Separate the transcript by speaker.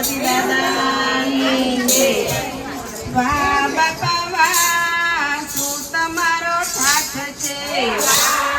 Speaker 1: ગણપતિ દાદાની જય. વાહ બાપા શું તમારો ઠાઠ છે?